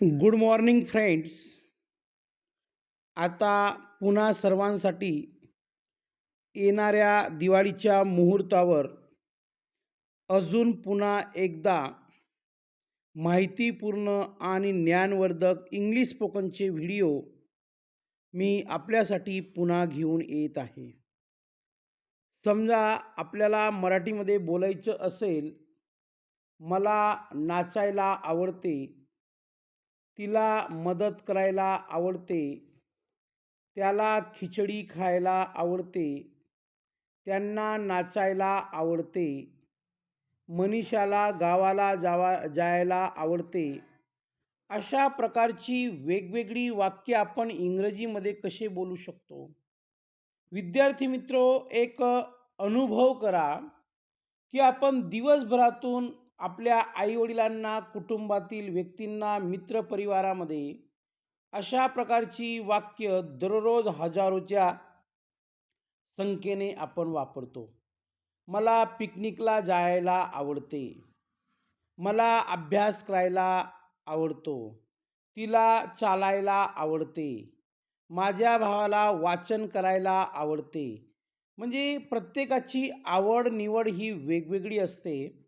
Good morning friends. आता पुन्हा सर्वांसाठी येणाऱ्या दिवाळीच्या मुहूर्तावर अजून पुन्हा एकदा माहितीपूर्ण आणि ज्ञानवर्धक इंग्लिश स्पोकनचे व्हिडिओ मी आपल्यासाठी पुन्हा घेऊन येत आहे. समजा आपल्याला मराठीमध्ये बोलायचं असेल मला नाचायला आवडते तिला मदत करायला आवडते. त्याला खिचडी खायला आवडते. त्यांना नाचायला आवडते. मनीषाला गावाला जावा जायला आवडते. अशा प्रकारची वेगवेगळी वाक्य आपण इंग्रजीमध्ये कसे बोलू शकतो? विद्यार्थी मित्रो एक अनुभव करा की आपण दिवसभरातून आपल्या आईवडिलांना कुटुंबातील व्यक्तींना मित्रपरिवारामध्ये अशा प्रकारची वाक्य दररोज हजारोच्या संख्येने आपण वापरतो. मला पिकनिकला जायला आवडते. मला अभ्यास करायला आवडतो. तिला चालायला आवडते. माझ्या भावाला वाचन करायला आवडते. म्हणजे प्रत्येकाची आवड निवड ही वेगवेगळी असते.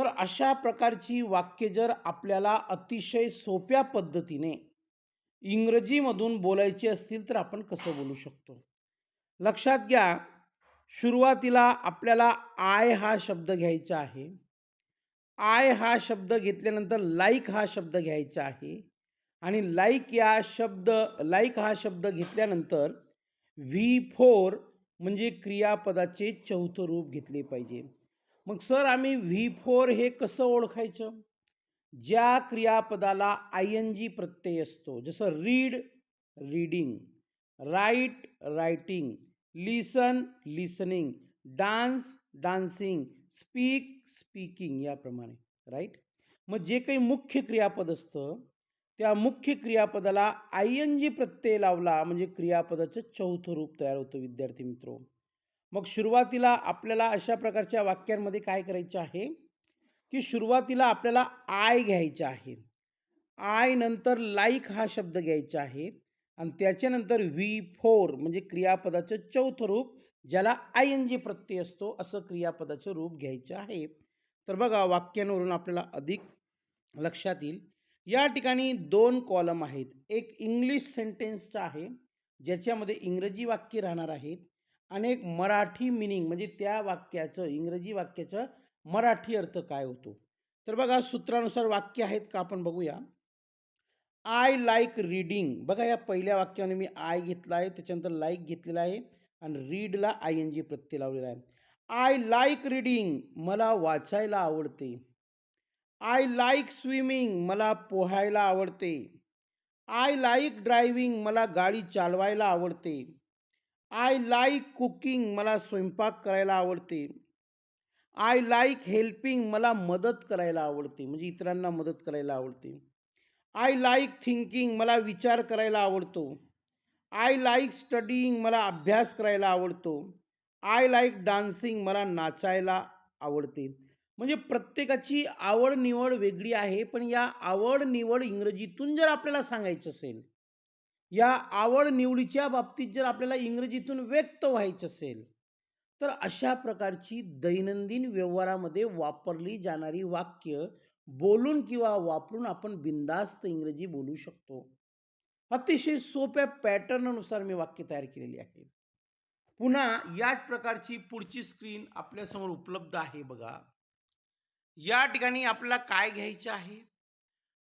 तर अशा प्रकारची वाक्य जर आपल्याला अतिशय सोप्या पद्धतीने इंग्रजीमधून बोलायची असतील तर आपण कसं बोलू शकतो? लक्षात घ्या सुरुवातीला आपल्याला आय हा शब्द घ्यायचा आहे. आय हा शब्द घेतल्यानंतर लाईक हा शब्द घ्यायचा आहे. आणि लाईक या शब्द लाईक हा शब्द घेतल्यानंतर व्ही फोर म्हणजे क्रियापदाचे चौथं रूप घेतले पाहिजे. मग सर आम्ही व्ही फोर हे कसं ओळखायचं? ज्या क्रियापदाला आय एन जी प्रत्यय असतो जसं read reading write writing listen listening dance dancing speak speaking याप्रमाणे राईट? मग जे काही मुख्य क्रियापद असतं त्या मुख्य क्रियापदाला आय एन जी प्रत्यय लावला म्हणजे क्रियापदाचं चौथं रूप तयार होतं विद्यार्थी मित्रो. मग सुरुवातीला आपल्याला अशा प्रकारच्या वाक्यांमध्ये काय करायचं आहे? की सुरुवातीला आपल्याला आय घ्यायचं आहे. आय नंतर लाईक हा शब्द घ्यायचा आहे. आणि त्याच्यानंतर व्ही फोर म्हणजे क्रियापदाचं चौथं रूप ज्याला आय एन जी प्रत्यय असतो असं क्रियापदाचं रूप घ्यायचं आहे. तर बघा वाक्यांवरून आपल्याला अधिक लक्षात येईल. या ठिकाणी दोन कॉलम आहेत. एक इंग्लिश सेंटेन्सचा आहे ज्याच्यामध्ये इंग्रजी वाक्य राहणार आहेत. आणि एक मराठी मिनिंग म्हणजे त्या वाक्याचं इंग्रजी वाक्याचं मराठी अर्थ काय होतो? तर बघा सूत्रानुसार वाक्य आहेत का आपण बघूया. आय लाईक रीडिंग बघा या पहिल्या वाक्यामध्ये मी आय घेतला आहे त्याच्यानंतर लाईक घेतलेला आहे आणि रीडला आय एन जी प्रत्यय लावलेला आहे. आय लाईक रीडिंग मला वाचायला आवडते. आय लाईक स्विमिंग मला पोहायला आवडते. आय लाईक ड्रायव्हिंग मला गाडी चालवायला आवडते. आय लाईक कुकिंग मला स्वयंपाक करायला आवडते. आय लाईक हेल्पिंग मला मदत करायला आवडते. म्हणजे इतरांना मदत करायला आवडते. आय लाईक थिंकिंग मला विचार करायला आवडतो. आय लाईक स्टडिंग मला अभ्यास करायला आवडतो. आय लाईक डान्सिंग मला नाचायला आवडते. म्हणजे प्रत्येकाची आवड निवड वेगळी आहे पण या आवड निवड इंग्रजीतून जर आपल्याला सांगायचं असेल या आवड निवडीच्या बाबतीत जर आपल्याला इंग्रजीतून व्यक्त व्हायचं असेल तर अशा प्रकारची दैनंदिन व्यवहारामध्ये वापरली जाणारी वाक्य बोलून किंवा वापरून आपण बिंदास्त इंग्रजी बोलू शकतो. अतिशय सोप्या पॅटर्ननुसार मी वाक्य तयार केलेली आहे. पुन्हा याच प्रकारची पुढची स्क्रीन आपल्यासमोर उपलब्ध आहे बघा. या ठिकाणी आपल्याला काय घ्यायचं आहे?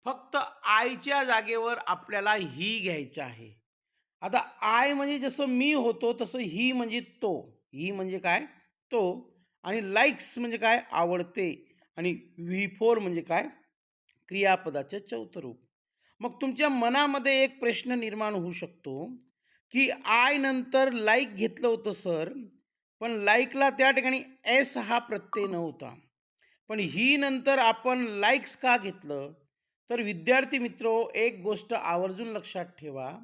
फक्त आयच्या जागेवर आपल्याला ही घ्यायचं आहे. आता आय म्हणजे जसं मी होतो तसं ही म्हणजे तो. ही म्हणजे काय? तो. आणि लाईक्स म्हणजे काय? आवडते. आणि व्ही फोर म्हणजे काय? क्रियापदाचं चौथरूप मग तुमच्या मनामध्ये एक प्रश्न निर्माण होऊ शकतो की आय नंतर लाईक घेतलं होतं सर पण लाईकला त्या ठिकाणी एस हा प्रत्यय नव्हता. पण ही नंतर आपण लाईक्स का घेतलं? तर विद्यार्थी मित्रो एक गोष्ट आवर्जून लक्षात ठेवा.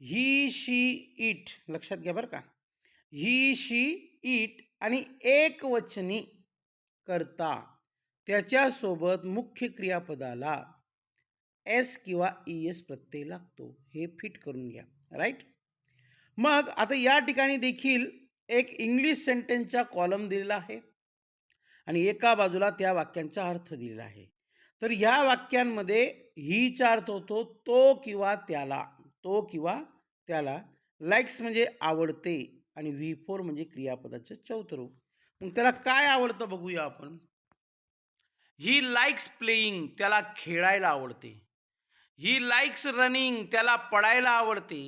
ही शी इट लक्षात घ्या बरं का. ही शी इट आणि एकवचनी करता त्याच्यासोबत मुख्य क्रियापदाला एस किंवा ई एस प्रत्यय लागतो. हे फिट करून घ्या. राईट? मग आता या ठिकाणी देखील एक इंग्लिश सेंटेन्सचा कॉलम दिलेला आहे आणि एका बाजूला त्या वाक्यांचा अर्थ दिलेला आहे. तर ह्या वाक्यांमध्ये ही अर्थ होतो तो किंवा त्याला तो किंवा त्याला. लाईक्स म्हणजे आवडते आणि व्ही फोर म्हणजे क्रियापदाचं चौथरूप मग त्याला काय आवडतं बघूया आपण. ही लाईक्स प्लेईंग त्याला खेळायला आवडते. ही लाईक्स रनिंग त्याला पडायला आवडते.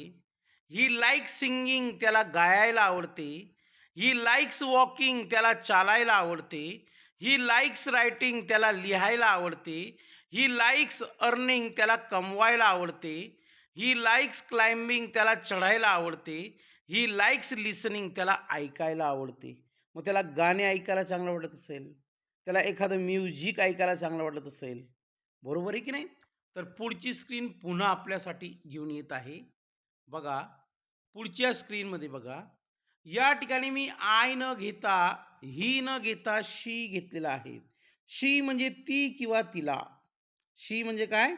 ही लाईक्स सिंगिंग त्याला गायला आवडते. ही लाईक्स वॉकिंग त्याला चालायला आवडते. ही लाईक्स रायटिंग त्याला लिहायला आवडते. ही लाईक्स अर्निंग त्याला कमवायला आवडते. ही लाईक्स क्लाइम्बिंग त्याला चढायला आवडते. ही लाईक्स लिसनिंग त्याला ऐकायला आवडते. मग त्याला गाणे ऐकायला चांगलं वाटत असेल त्याला एखादं म्युझिक ऐकायला चांगलं वाटत असेल बरोबर आहे की नाही? तर पुढची स्क्रीन पुन्हा आपल्यासाठी घेऊन येत आहे. बघा पुढच्या स्क्रीनमध्ये बघा. या ठिकाणी मी आय न घेता ही न घेता शी घेतलेला आहे. शी म्हणजे ती किंवा तिला. शी म्हणजे काय?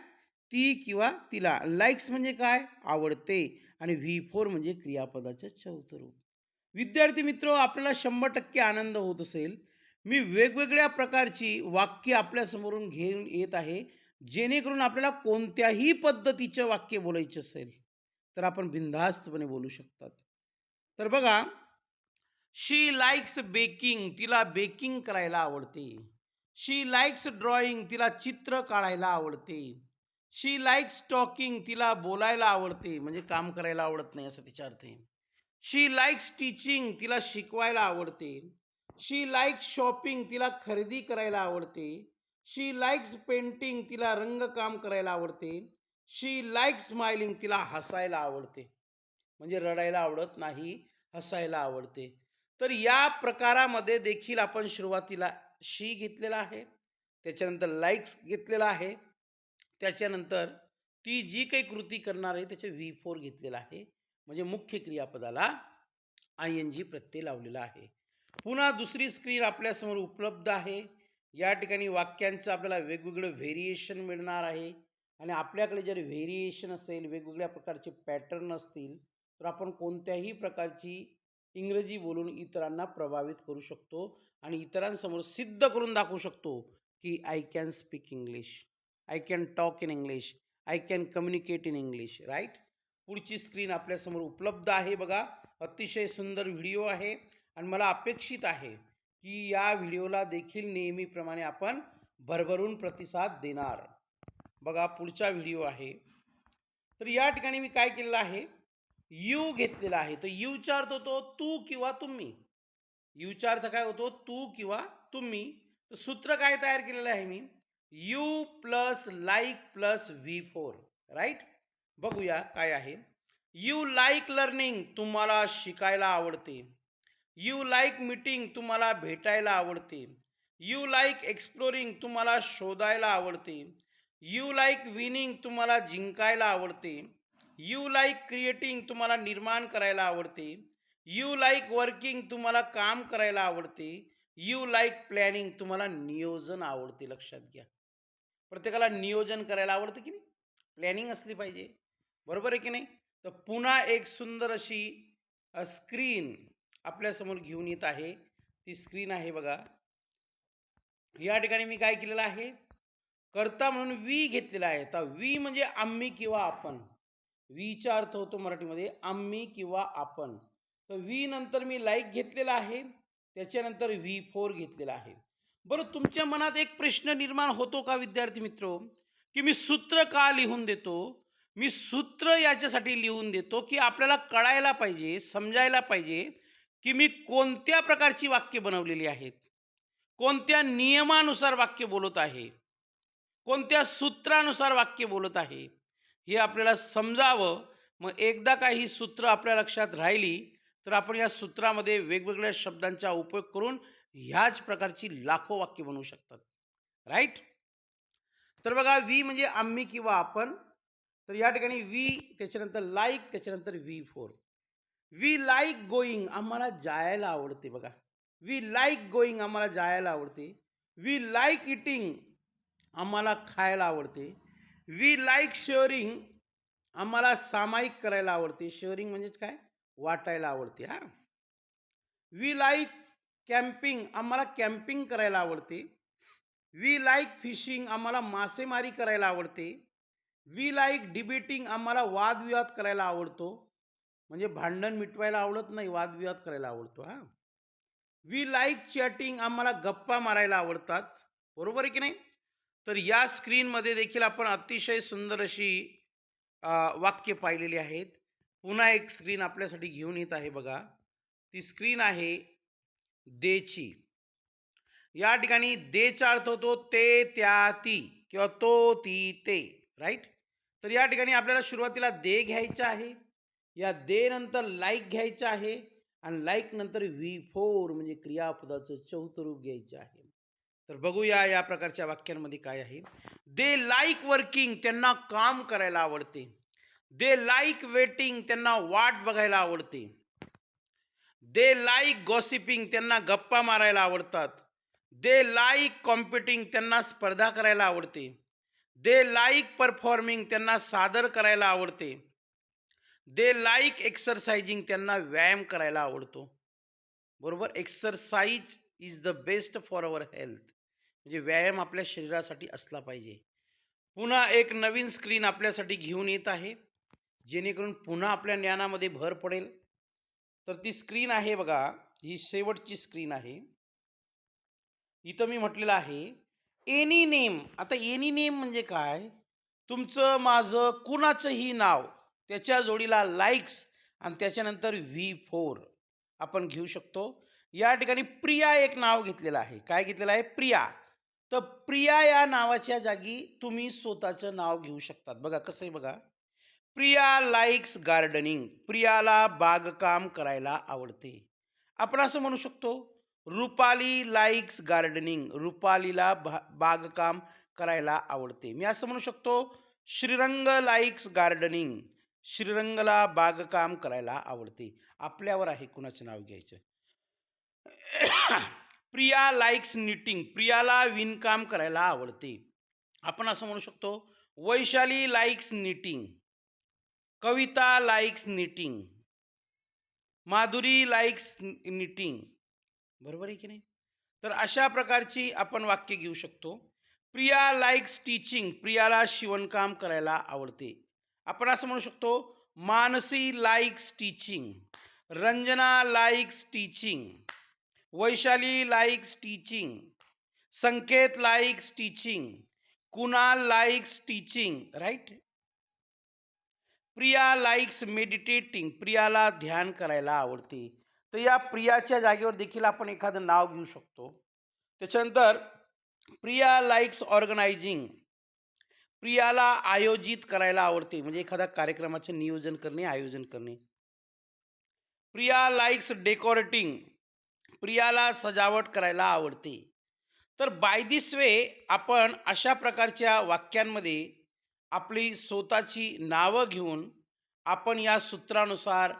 ती किंवा तिला. लाईक्स म्हणजे काय? आवडते. आणि व्ही फोर म्हणजे क्रियापदाचं चौथ रूप. विद्यार्थी मित्र आपल्याला शंभर टक्के आनंद होत असेल. मी वेगवेगळ्या प्रकारची वाक्य आपल्यासमोरून घेऊन येत आहे. जेणेकरून आपल्याला कोणत्याही पद्धतीचं वाक्य बोलायचं असेल तर आपण बिनधास्तपणे बोलू शकतात. तर बघा शी लाईक्स बेकिंग तिला बेकिंग करायला आवडते. शी लाईक्स ड्रॉइंग तिला चित्र काढायला आवडते. शी लाईक्स टॉकिंग तिला बोलायला आवडते म्हणजे काम करायला आवडत नाही असं तिच्या अर्थ. आहे शी लाईक्स टीचिंग तिला शिकवायला आवडते. शी लाईक्स शॉपिंग तिला खरेदी करायला आवडते. शी लाईक्स पेंटिंग तिला रंगकाम करायला आवडते. शी लाईक्स स्माइलिंग तिला हसायला आवडते. म्हणजे रडायला आवडत नाही हसायला आवडते. तर या प्रकारामध्ये देखील आपण सुरुवातीला शी घेतलेला आहे त्याच्यानंतर लाईक्स घेतलेला आहे त्याच्यानंतर ती जी काही कृती करणार आहे त्याचे व्ही फोर घेतलेला आहे. म्हणजे मुख्य क्रियापदाला आय एन जी प्रत्यय लावलेला आहे. पुन्हा दुसरी स्क्रीन आपल्यासमोर उपलब्ध आहे. या ठिकाणी वाक्यांचं आपल्याला वेगवेगळं व्हेरिएशन मिळणार आहे. आणि आपल्याकडे जर व्हेरिएशन असेल वेगवेगळ्या प्रकारचे पॅटर्न असतील तर आपण कोणत्याही प्रकारची इंग्रजी बोलून इतरांना प्रभावित करू शकतो आणि इतरांसमोर सिद्ध करून दाखवू शकतो की I can speak English I can talk in English I can communicate in English right पुढची स्क्रीन आपल्यासमोर उपलब्ध आहे बघा. अतिशय सुंदर व्हिडिओ आहे आणि मला अपेक्षित आहे की या व्हिडिओला देखील नेहमीप्रमाणे आपण भरभरून प्रतिसाद देणार. बघा पुढचा व्हिडिओ आहे. तर या ठिकाणी मी काय केलेलं आहे? यू घेतलेला आहे. तर यूचा अर्थ होतो तू किंवा तुम्ही. यूचा अर्थ काय होतो? तू किंवा तुम्ही. तर सूत्र काय तयार केलेलं आहे मी? You plus like plus V four. Right? बघूया काय आहे. यू लाईक लर्निंग तुम्हाला शिकायला आवडते. यू लाईक मीटिंग तुम्हाला भेटायला आवडते. यू लाईक एक्सप्लोरिंग तुम्हाला शोधायला आवडते. यू लाईक विनिंग तुम्हाला जिंकायला आवडते. यू लाईक क्रिएटिंग तुम्हाला निर्माण करायला आवडते. यू लाईक वर्किंग तुम्हाला काम करायला आवडते. यू लाईक प्लॅनिंग तुम्हाला नियोजन आवडते लक्षात घ्या. प्रत्येकाला नियोजन करायला आवडतं की नाही? प्लॅनिंग असली पाहिजे. बरोबर आहे की नाही? तर पुन्हा एक सुंदर अशी स्क्रीन आपल्यासमोर घेऊन येत आहे. ती स्क्रीन आहे बघा. या ठिकाणी मी काय केलेलं आहे? करता म्हणून वी घेतलेला आहे. तर वी म्हणजे आम्ही किंवा आपण. वीचा अर्थ होतो मराठीमध्ये आम्ही किंवा आपण. तर वी नंतर मी लाईक घेतलेला आहे त्याच्यानंतर व्ही फोर घेतलेला आहे. बरं तुमच्या मनात एक प्रश्न निर्माण होतो का विद्यार्थी मित्र? की मी सूत्र का लिहून देतो? मी सूत्र याच्यासाठी लिहून देतो की आपल्याला कळायला पाहिजे समजायला पाहिजे की मी कोणत्या प्रकारची वाक्य बनवलेली आहेत? कोणत्या नियमानुसार वाक्य बोलत आहे? कोणत्या सूत्रानुसार वाक्य बोलत आहे? हे आपल्याला समजावं. मग एकदा का ही सूत्र आपल्या लक्षात राहिली तर आपण या सूत्रामध्ये वेगवेगळ्या शब्दांचा उपयोग करून ह्याच प्रकारची लाखो वाक्य बनवू शकतात. राईट तर बघा वी म्हणजे आम्ही किंवा आपण. तर या ठिकाणी वी त्याच्यानंतर लाईक त्याच्यानंतर V four. We like going आम्हाला जायला आवडते बघा. वी लाईक गोईंग आम्हाला जायला आवडते. वी लाईक इटिंग आम्हाला खायला आवडते. वी लाईक शेअरिंग आम्हाला सामायिक करायला आवडते. शेअरिंग म्हणजेच काय? वाटायला आवडते हा. वी लाईक कॅम्पिंग आम्हाला कॅम्पिंग करायला आवडते. वी लाईक फिशिंग आम्हाला मासेमारी करायला आवडते. वी लाईक डिबेटिंग आम्हाला वादविवाद करायला आवडतो. म्हणजे भांडण मिटवायला आवडत नाही वादविवाद करायला आवडतो हा. वी लाईक चॅटिंग आम्हाला गप्पा मारायला आवडतात. बरोबर आहे की नाही? तर या स्क्रीनमध्ये देखील आपण अतिशय सुंदर अशी वाक्य पाहिलेली आहेत. पुन्हा एक स्क्रीन आपल्यासाठी घेऊन येत आहे बघा. ती स्क्रीन आहे देची. या ठिकाणी देचा अर्थ होतो ते त्या ती किंवा तो ती ते राईट तर या ठिकाणी आपल्याला सुरुवातीला दे घ्यायचं आहे. या दे नंतर लाईक घ्यायचं आहे. आणि लाईक नंतर व्ही फोर म्हणजे क्रियापदाचं चौथरूप घ्यायचं आहे. तर बघूया या प्रकारच्या वाक्यांमध्ये काय आहे. दे लाईक वर्किंग त्यांना काम करायला आवडते. दे लाईक वेटिंग त्यांना वाट बघायला आवडते. दे लाईक गॉसिपिंग त्यांना गप्पा मारायला आवडतात. दे लाईक कॉम्पिटिंग त्यांना स्पर्धा करायला आवडते. दे लाईक परफॉर्मिंग त्यांना सादर करायला आवडते. दे लाईक एक्सरसाइजिंग त्यांना व्यायाम करायला आवडतो. बरोबर? Exercise is the best for our health म्हणजे व्यायाम आपल्या शरीरासाठी असला पाहिजे. पुन्हा एक नवीन स्क्रीन आपल्यासाठी घेऊन येत आहे जेणेकरून पुन्हा आपल्या ज्ञानामध्ये भर पडेल. तर ती स्क्रीन आहे बघा ही शेवटची स्क्रीन आहे. इथं मी म्हटलेलं आहे एनी नेम. आता एनी नेम म्हणजे काय? तुमचं माझं कुणाचंही नाव त्याच्या जोडीला लाईक्स आणि त्याच्यानंतर व्ही फोर आपण घेऊ शकतो. या ठिकाणी प्रिया एक नाव घेतलेलं आहे. काय घेतलेलं आहे? प्रिया. तर प्रिया या नावाच्या जागी तुम्ही स्वतःचं नाव घेऊ शकतात. बघा कसं आहे बघा. प्रिया लाईक्स गार्डनिंग प्रियाला बागकाम करायला आवडते. आपण असं म्हणू शकतो रुपाली लाईक्स गार्डनिंग रुपालीला भा बागकाम करायला आवडते. मी असं म्हणू शकतो श्रीरंग लाईक्स गार्डनिंग श्रीरंगला बागकाम करायला आवडते. आपल्यावर आहे कुणाचं नाव घ्यायचं? प्रिया लाईक्स निटिंग प्रियाला विणकाम करायला आवडते. आपण असं म्हणू शकतो Vaishali likes knitting Kavita likes knitting Madhuri likes knitting बरोबर आहे की नाही? तर अशा प्रकारची आपण वाक्य घेऊ शकतो. प्रिया लाईक्स टीचिंग प्रियाला शिवणकाम करायला आवडते. आपण असं म्हणू शकतो Mansi likes teaching Ranjana likes teaching Vaishali likes teaching Sanket likes teaching Kunal likes teaching right Priya likes meditating प्रियाला ध्यान करायला आवडते. तर या प्रियाच्या जागेवर देखील आपण एखादं नाव घेऊ शकतो. त्याच्यानंतर प्रिया लाईक्स ऑर्गनायझिंग प्रियाला आयोजित करायला आवडते. म्हणजे एखाद्या कार्यक्रमाचे नियोजन करणे आयोजन करणे. प्रिया लाईक्स डेकोरेटिंग प्रियाला सजावट करायला आवडते. तर बाय दिस वे आपण अशा प्रकारच्या वाक्यांमध्ये आपली स्वतःची नावं घेऊन आपण या सूत्रानुसार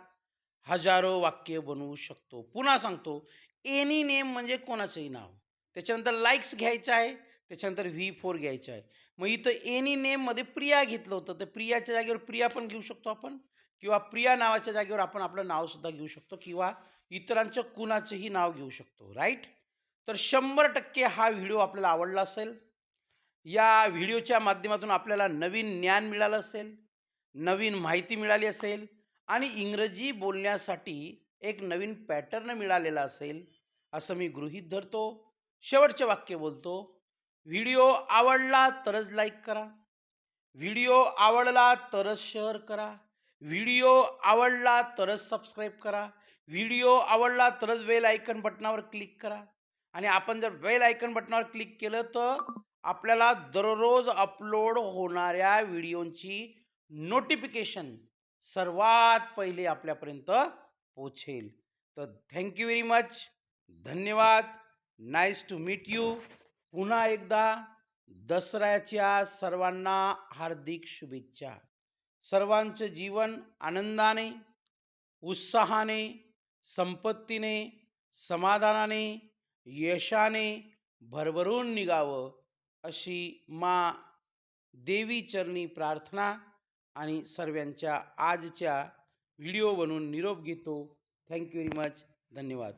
हजारो वाक्य बनवू शकतो. पुन्हा सांगतो एनी नेम म्हणजे कोणाचंही नाव. त्याच्यानंतर लाईक्स घ्यायचं आहे त्याच्यानंतर व्ही फोर घ्यायचं आहे. मग इथं एनी नेममध्ये प्रिया घेतलं होतं तर प्रियाच्या जागेवर प्रिया पण घेऊ शकतो आपण. किंवा प्रिया नावाच्या जागेवर आपण आपलं नावसुद्धा घेऊ शकतो किंवा इतरांचं कुणाचंही नाव घेऊ शकतो राईट तर शंभर टक्के हा व्हिडिओ आपल्याला आवडला असेल. या व्हिडिओच्या माध्यमातून आपल्याला नवीन ज्ञान मिळालं असेल नवीन माहिती मिळाली असेल आणि इंग्रजी बोलण्यासाठी एक नवीन पॅटर्न मिळालेला असेल असं मी गृहीत धरतो. शेवटचे वाक्य बोलतो. व्हिडिओ आवडला तरच लाईक करा. व्हिडिओ आवडला तरच शेअर करा. व्हिडिओ आवडला तरच सबस्क्राईब करा. व्हिडिओ आवडला तरच बेल आयकन बटनावर क्लिक करा. आणि आपण जर बेल आयकन बटनावर क्लिक केलं तर आपल्याला दररोज अपलोड होणाऱ्या व्हिडिओंची नोटिफिकेशन सर्वात पहिले आपल्यापर्यंत पोचेल. तर थँक्यू व्हेरी मच धन्यवाद. नाईस टू मीट यू पुन्हा एकदा दसऱ्याच्या सर्वांना हार्दिक शुभेच्छा. सर्वांचं जीवन आनंदाने उत्साहाने संपत्तीने समाधानाने यशाने भरभरून निघावं अशी मा देवी चरणी प्रार्थना आणि सर्वांच्या आजच्या व्हिडिओ बनवून निरोप घेतो. थँक्यू व्हेरी मच धन्यवाद.